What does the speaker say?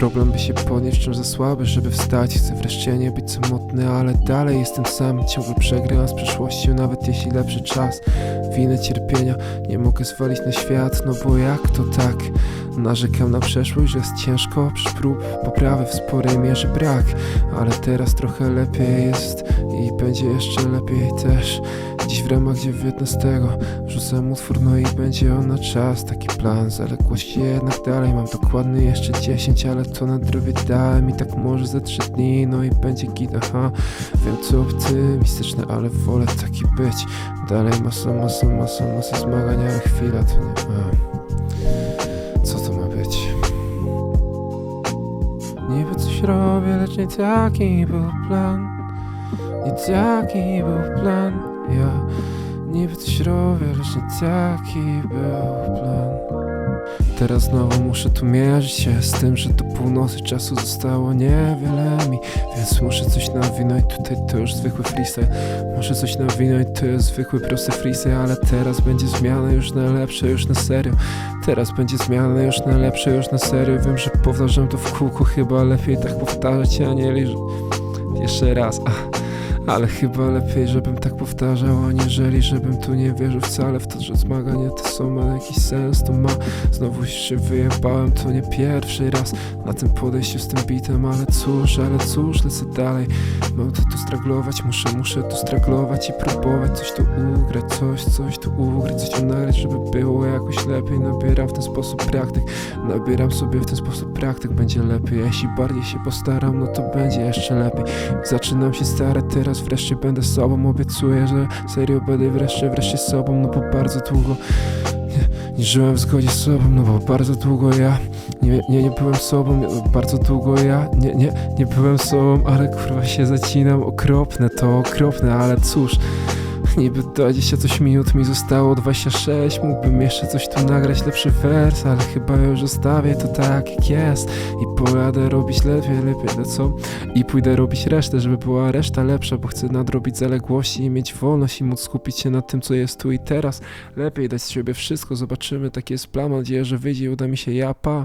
problem by się podnieść, wciąż za słaby, żeby wstać. Chcę wreszcie nie być samotny, ale dalej jestem sam. Ciągle przegrywam z przeszłością, nawet jeśli lepszy czas Winę cierpienia. Nie mogę zwalić na świat, no bo jak to tak? Narzekam na przeszłość, że jest ciężko. Przy prób poprawy w sporej mierze brak. Ale teraz trochę lepiej jest i będzie jeszcze lepiej też. Dziś w ramach 19 Rzucam utwór, no i będzie on na czas. Taki plan, zaległości jednak dalej. Mam dokładny jeszcze 10, ale to nadrobię dałem I tak może ze 3 dni, no i będzie git, aha. Wiem co optymistyczne, ale wolę taki być. Dalej masa, masa, masa, masa zmagań, ale chwila to nie a. Co to ma być? Niby coś robię, lecz nie taki był plan Nie taki był plan Ja niby coś robię, lecz nie taki był plan Teraz znowu muszę tu mierzyć się z tym, że do północy czasu zostało niewiele mi Więc muszę coś nawinąć, tutaj to już zwykły freestyle. Muszę coś nawinąć, to jest zwykły prosty freestyle Ale teraz będzie zmiana już na lepsze, już na serio. Teraz będzie zmiana już na lepsze, już na serio. Wiem, że powtarzam to w kółku, chyba lepiej tak powtarzać, a nie liż... Jeszcze raz, ach. Ale chyba lepiej, żebym tak powtarzał, aniżeli żebym tu nie wierzył wcale w to, że zmagania te są, ma jakiś sens, to ma. Znowu się wyjebałem, to nie pierwszy raz Na tym podejściu z tym bitem, ale cóż, ale cóż, lecę dalej. Mam to tu straglować, muszę, muszę tu straglować i próbować coś tu ugrać Coś, coś tu ugrać, coś nagrać, żeby było jakoś lepiej. Nabieram w ten sposób praktyk, nabieram sobie w ten sposób praktyk Będzie lepiej, jeśli bardziej się postaram, no to będzie jeszcze lepiej. Zaczynam się starać, teraz wreszcie będę sobą. Obiecuję, że serio będę wreszcie, wreszcie sobą No bo bardzo długo nie, nie żyłem w zgodzie z sobą No bo bardzo długo ja nie, nie, nie byłem sobą Bardzo długo ja nie, nie, nie byłem sobą Ale kurwa się zacinam, okropne to okropne Ale cóż Niby 20 coś minut mi zostało 26 Mógłbym jeszcze coś tu nagrać, lepszy wers Ale chyba już zostawię to tak jak jest. I pojadę robić lepiej, lepiej, no co? I pójdę robić resztę, żeby była reszta lepsza Bo chcę nadrobić zaległości i mieć wolność I móc skupić się na tym, co jest tu i teraz. Lepiej dać z siebie wszystko, zobaczymy Taki jest plan, mam nadzieję, że wyjdzie i uda mi się. Ja, pa